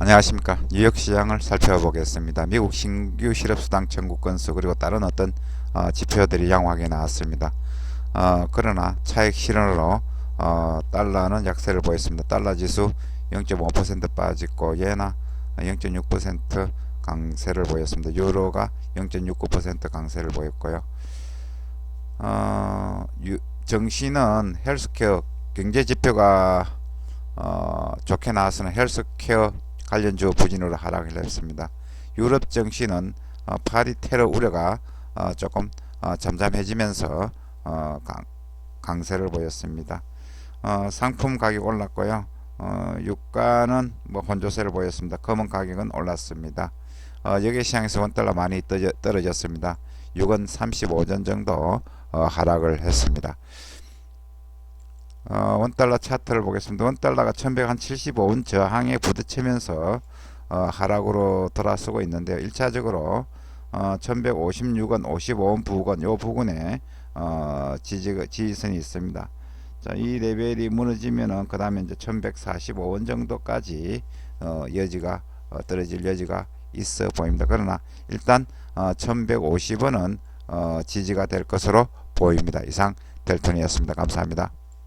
안녕하십니까 뉴욕 시장을 살펴보겠습니다. 미국 신규 실업수당 청구 건수 그리고 다른 어떤 어, 지표들이 양호하게 나왔습니다. 어, 그러나 차익 실현으로 어, 달러는 약세를 보였습니다. 달러 지수 0.5% 빠지고 예나 0.6% 강세를 보였습니다. 유로가 0.69% 강세를 보였고요. 어, 유, 정시는 헬스케어 경제 지표가 어, 좋게 나와서는 헬스케어 관련주 부진으로 하락을 했습니다. 유럽 정시는 어, 파리 테러 우려가 어, 조금 어, 잠잠해지면서 어, 강, 강세를 보였습니다. 어, 상품 가격 올랐고요. 어, 유가는 뭐 혼조세를 보였습니다. 금은 가격은 올랐습니다. 어, 여기 시장에서 원달러 많이 떨어졌습니다. 6원 35전 정도 어, 하락을 했습니다. 어, 원달러 차트를 보겠습니다. 원달러가 1175원 저항에 부딪히면서 어, 하락으로 돌아서고 있는데요. 1차적으로 어, 1156원, 55원 부근 요 부근에 어, 지지, 지지선이 있습니다. 자, 이 레벨이 무너지면은 그 다음에 이제 1145원 정도까지 어, 여지가 어, 떨어질 여지가 있어 보입니다. 그러나 일단 어, 1150원은 어, 지지가 될 것으로 보입니다. 이상 델톤이었습니다. 감사합니다.